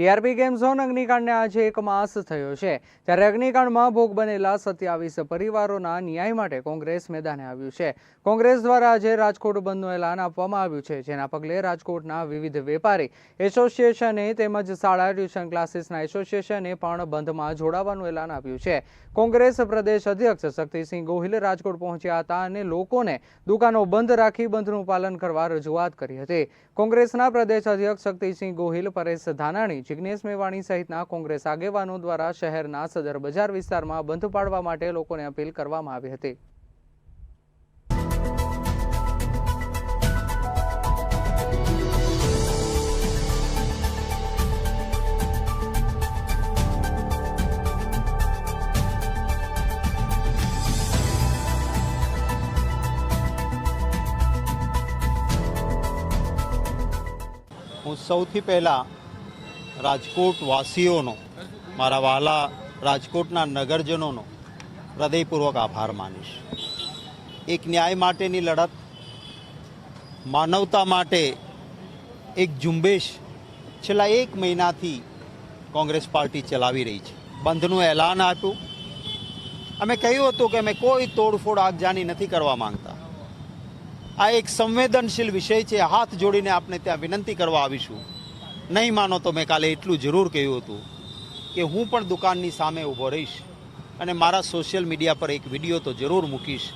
TRP game zone અગ્નિકાંડને આજે એક માસ થયો છે. ત્યારે અગ્નિકાંડમાં ભોગ બનેલા સત્યાવીસ પરિવારોના ન્યાય માટે કોંગ્રેસ મેદાને આવ્યું છે. કોંગ્રેસ દ્વારા આજે રાજકોટ બંધનું એલાન આપવામાં આવ્યું છે, જેના પગલે રાજકોટના વિવિધ વેપારી એસોસિએશને તેમજ શાળા ટ્યુશન ક્લાસીસના એસોસિએશને પણ બંધમાં જોડાવાનું એલાન આપ્યું છે. કોંગ્રેસ પ્રદેશ અધ્યક્ષ શક્તિસિંહ ગોહિલ રાજકોટ પહોંચ્યા હતા અને લોકોને દુકાનો બંધ રાખી બંધનું પાલન કરવા રજૂઆત કરી હતી. કોંગ્રેસના પ્રદેશ અધ્યક્ષ શક્તિસિંહ ગોહિલ, પરેશ ધાનાણી જિગ્નેશ મેવાણી સહિતના કોંગ્રેસ આગેવાનો દ્વારા શહેરના સદર બજાર વિસ્તારમાં બંધ પાડવા માટે લોકોને અપીલ કરવામાં આવી હતી. હું સૌથી પહેલાં રાજકોટ વાસીઓનો મારા વહાલા રાજકોટના નગરજનોનો હૃદયપૂર્વક આભાર માનીશ. એક ન્યાય માટેની લડત, માનવતા માટે એક ઝુંબેશ છેલ્લા એક મહિનાથી કોંગ્રેસ પાર્ટી ચલાવી રહી છે. બંધનું એલાન આપ્યું. અમે કહ્યું હતું કે અમે કોઈ તોડફોડ આગજાની નથી કરવા માંગતા. આ એક સંવેદનશીલ વિષય છે. હાથ જોડીને આપણે ત્યાં વિનંતી કરવા આવીશું. નહીં માનો તો મેં કાલે એટલું જરૂર કહ્યું હતું કે હું પણ દુકાનની સામે ઊભો રહીશ અને મારા સોશિયલ મીડિયા પર એક વીડિયો તો જરૂર મૂકીશ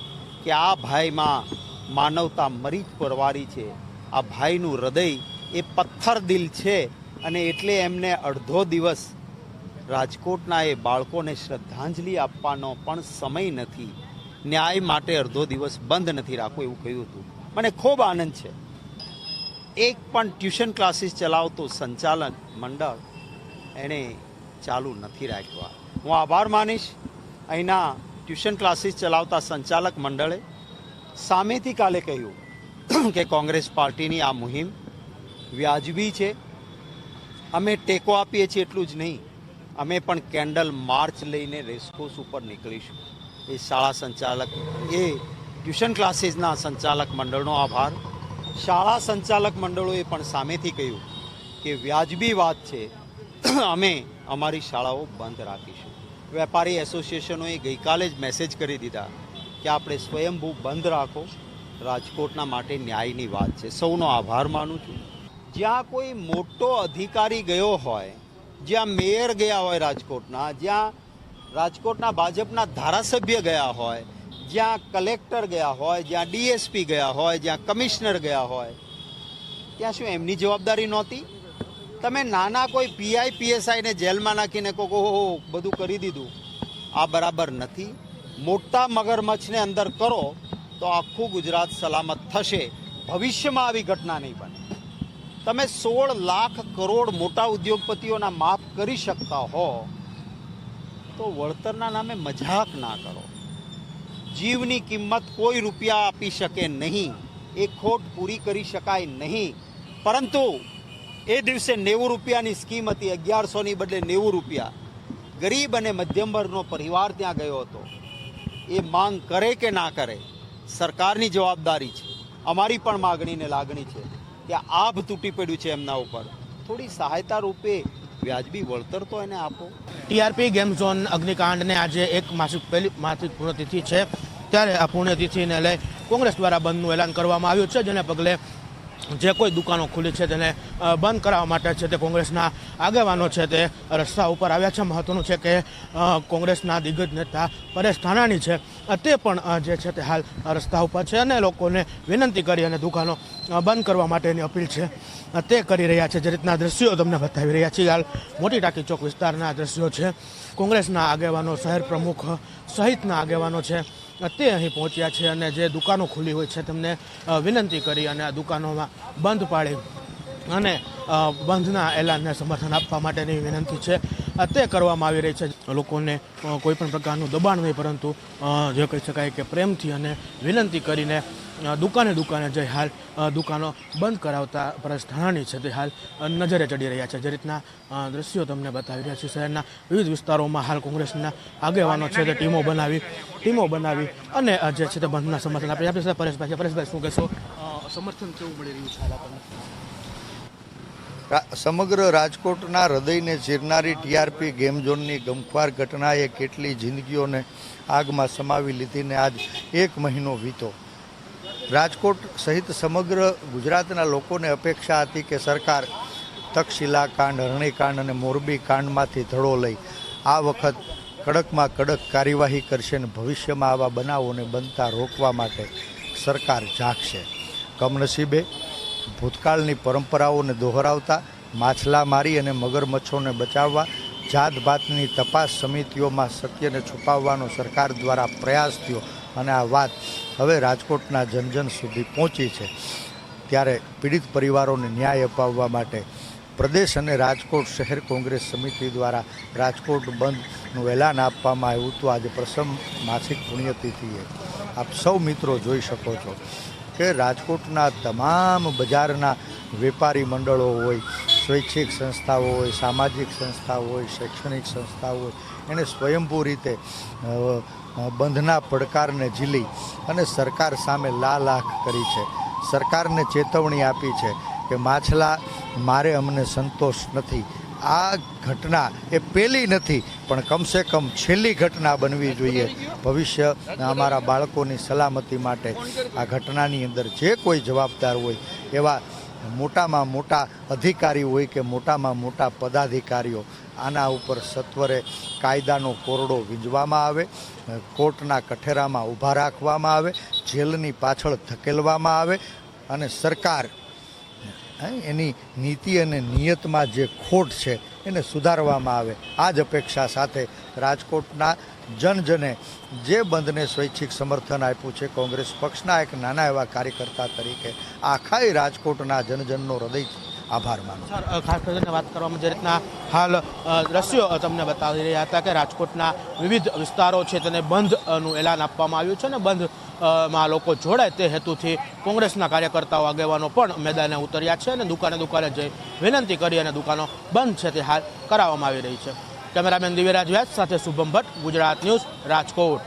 કે આ ભાઈમાં માનવતા મરી જ પરવારી છે. આ ભાઈનું હૃદય એ પથ્થર દિલ છે અને એટલે એમને અડધો દિવસ રાજકોટના એ બાળકોને શ્રદ્ધાંજલિ આપવાનો પણ સમય નથી. ન્યાય માટે અડધો દિવસ બંધ નથી રાખવો એવું કહ્યું હતું. મને ખૂબ આનંદ છે. એક પણ ટ્યુશન ક્લાસીસ ચલાવતું સંચાલક મંડળ એણે ચાલુ નથી રાખ્યા. હું આભાર માનીશ. અહીંના ટ્યુશન ક્લાસીસ ચલાવતા સંચાલક મંડળે સામેથી કાલે કહ્યું કે કોંગ્રેસ પાર્ટીની આ મુહિમ વ્યાજબી છે. અમે ટેકો આપીએ છીએ એટલું જ નહીં. અમે પણ કેન્ડલ માર્ચ લઈને રેસકોર્સ ઉપર નીકળીશું. એ શાળા સંચાલક, એ ટ્યુશન ક્લાસીસના સંચાલક મંડળનો આભાર. શાળા સંચાલક મંડળોએ પણ સામેથી કહ્યું કે વ્યાજબી વાત છે, અમે અમારી શાળાઓ બંધ રાખીશું. વેપારી એસોસિએશનોએ ગઈકાલે જ મેસેજ કરી દીધા કે આપણે સ્વયંભૂ બંધ રાખો. રાજકોટના માટે ન્યાયની વાત છે. સૌનો આભાર માનું છું. જ્યાં કોઈ મોટો અધિકારી ગયો હોય, જ્યાં મેયર ગયા હોય રાજકોટના, જ્યાં રાજકોટના ભાજપના ધારાસભ્ય ગયા હોય જ્યાં કલેક્ટર ગયા હોય, જ્યાં ડીએસપી ગયા હોય, જ્યાં કમિશનર ગયા હોય, ત્યાં શું એમની જવાબદારી નહોતી? તમે નાના કોઈ પીઆઈ પીએસઆઈને જેલમાં નાખીને કહો ઓહો, બધું કરી દીધું. આ બરાબર નથી. મોટા મગરમચ્છને અંદર કરો તો આખું ગુજરાત સલામત થશે. ભવિષ્યમાં આવી ઘટના નહીં બને. તમે સોળ લાખ કરોડ મોટા ઉદ્યોગપતિઓના માફ કરી શકતા હો, તો વળતરના નામે મજાક ના કરો. જીવની કિંમત કોઈ રૂપિયા આપી શકે નહીં. એ ખોટ પૂરી કરી શકાય નહીં. પરંતુ એ દિવસે નેવું રૂપિયાની સ્કીમ હતી, અગિયારસોની બદલે નેવું રૂપિયા. ગરીબ અને મધ્યમ વર્ગનો પરિવાર ત્યાં ગયો હતો. એ માંગ કરે કે ના કરે, સરકારની જવાબદારી છે. અમારી પણ માગણી ને લાગણી છે કે આભ તૂટી પડ્યું છે એમના ઉપર. થોડી સહાયતા રૂપે વ્યાજબી વળતર તો એને આપો. ટીઆરપી ગેમ ઝોન અગ્નિકાંડને આજે એક માસિક પહેલી માસિક પૂર્ણતિથિ છે. ત્યારે આ પૂર્ણતિથિને લઈ કોંગ્રેસ દ્વારા બંધનું એલાન કરવામાં આવ્યું છે, જેને પગલે જે કોઈ દુકાનો ખુલી છે તેને બંધ કરાવવા માટે છે તે કોંગ્રેસના આગેવાનો છે તે રસ્તા ઉપર આવ્યા છે. મહત્વનું છે કે કોંગ્રેસના દિગ્ગજ નેતા પરેશ ધાનાણી છે તે પણ જે છે તે હાલ રસ્તા ઉપર છે અને લોકોને વિનંતી કરી અને દુકાનો બંધ કરવા માટેની અપીલ છે. તે કરી રહ્યા છે. જે રીતના દ્રશ્યો તમને બતાવી રહ્યા છીએ, હાલ મોટી ટાંકી ચોક વિસ્તારના દ્રશ્યો છે. કોંગ્રેસના આગેવાનો, શહેર પ્રમુખ સહિતના આગેવાનો છે. તે અહીં પહોંચ્યા છે અને જે દુકાનો ખુલ્લી હોય છે તેમને વિનંતી કરી અને આ દુકાનોમાં બંધ પાડી અને બંધના એલાનને સમર્થન આપવા માટેની વિનંતી છે. તે કરવામાં આવી રહી છે. લોકોને કોઈપણ પ્રકારનું દબાણ નહીં પરંતુ જે કહી શકાય કે પ્રેમથી અને વિનંતી કરીને દુકાને દુકાને જઈ હાલ દુકાનો બંધ કરાવતા પરેશ ધાનાણી છે તે હાલ નજરે ચડી રહ્યા છે. જે રીતના દ્રશ્યો તમને બતાવી રહ્યા છે શહેરના વિવિધ વિસ્તારોમાં હાલ કોંગ્રેસના આગેવાનો છે તે ટીમો બનાવી ટીમો બનાવી અને જે છે તે બંધના સમર્થન આપણે આપણી સાથે પરેશભાઈ છે. પરેશભાઈ શું કહેશો? સમર્થન કેવું મળી રહ્યું છે હાલ આપણને? રા- સમગ્ર રાજકોટના હૃદયને ચીરનારી ટીઆરપી ગેમ ઝોનની ગમખ્વાર ઘટનાએ કેટલી જિંદગીઓને આગમાં સમાવી લીધીને આજ એક મહિનો વીતો. રાજકોટ સહિત સમગ્ર ગુજરાતના લોકોને અપેક્ષા હતી કે સરકાર તક્ષશિલા કાંડ હરણીકાંડ અને મોરબી કાંડમાંથી ધડો લઈ આ વખત કડકમાં કડક કાર્યવાહી કરશે અને ભવિષ્યમાં આવા બનાવોને બનતા રોકવા માટે સરકાર જાગશે. કમનસીબે ભૂતકાળની પરંપરાઓને દોહરાવતા, માછલા મારી અને મગરમચ્છોને બચાવવા, જાતભાતની તપાસ સમિતિઓમાં સત્યને છુપાવવાનો સરકાર દ્વારા પ્રયાસ થયો. અને આ વાત હવે રાજકોટના જનજન સુધી પહોંચી છે. ત્યારે પીડિત પરિવારોને ન્યાય અપાવવા માટે પ્રદેશ અને રાજકોટ શહેર કોંગ્રેસ સમિતિ દ્વારા રાજકોટ બંધનું એલાન આપવામાં આવ્યું હતું. આજે પ્રથમ માસિક પુણ્યતિથિએ આપ સૌ મિત્રો જોઈ શકો છો કે રાજકોટના તમામ બજારના વેપારી મંડળો હોય સ્વૈચ્છિક સંસ્થાઓ હોય, સામાજિક સંસ્થાઓ હોય, શૈક્ષણિક સંસ્થાઓ હોય, એણે સ્વયંભૂ રીતે બંધના પડકારને ઝીલી અને સરકાર સામે લાલ આંખ કરી છે. સરકારને ચેતવણી આપી છે કે માછલા, મારે અમને સંતોષ નથી. આ ઘટના એ પહેલી નથી, પણ કમસે કમ છેલ્લી ઘટના બનવી જોઈએ. ભવિષ્ય અમારા બાળકોની સલામતી માટે આ ઘટનાની અંદર જે કોઈ જવાબદાર હોય એવા મોટામાં મોટા અધિકારી હોય કે મોટામાં મોટા પદાધિકારીઓ, આના ઉપર સત્વરે કાયદાનો કોરડો વીંજવામાં આવે કોર્ટના કઠેરામાં ઊભા રાખવામાં આવે, જેલની પાછળ ધકેલવામાં આવે અને સરકાર એની નીતિ અને નિયતમાં જે ખોટ છે એને સુધારવામાં આવે. આ જ અપેક્ષા સાથે રાજકોટના જનજને જે બંધને સ્વૈચ્છિક સમર્થન આપ્યું છે, કોંગ્રેસ પક્ષના એક નાના એવા કાર્યકર્તા તરીકે આખાય રાજકોટના જનજનનો હૃદયથી આભાર માનું. સર ખાસ કરીને વાત કરવામાં જે રીતના હાલ દ્રશ્યો તમને બતાવી રહ્યા હતા કે રાજકોટના વિવિધ વિસ્તારો છે તેને બંધનું એલાન આપવામાં આવ્યું છે અને બંધમાં લોકો જોડાય તે હેતુથી કોંગ્રેસના કાર્યકર્તાઓ આગેવાનો પણ મેદાને ઉતર્યા છે અને દુકાને દુકાને જઈ વિનંતી કરી અને દુકાનો બંધ છે તે હાલ કરાવવામાં આવી રહી છે કેમેરામેન દિવ્યરાજ વ્યાસ સાથે શુભમ ભટ્ટ ગુજરાત ન્યૂઝ રાજકોટ.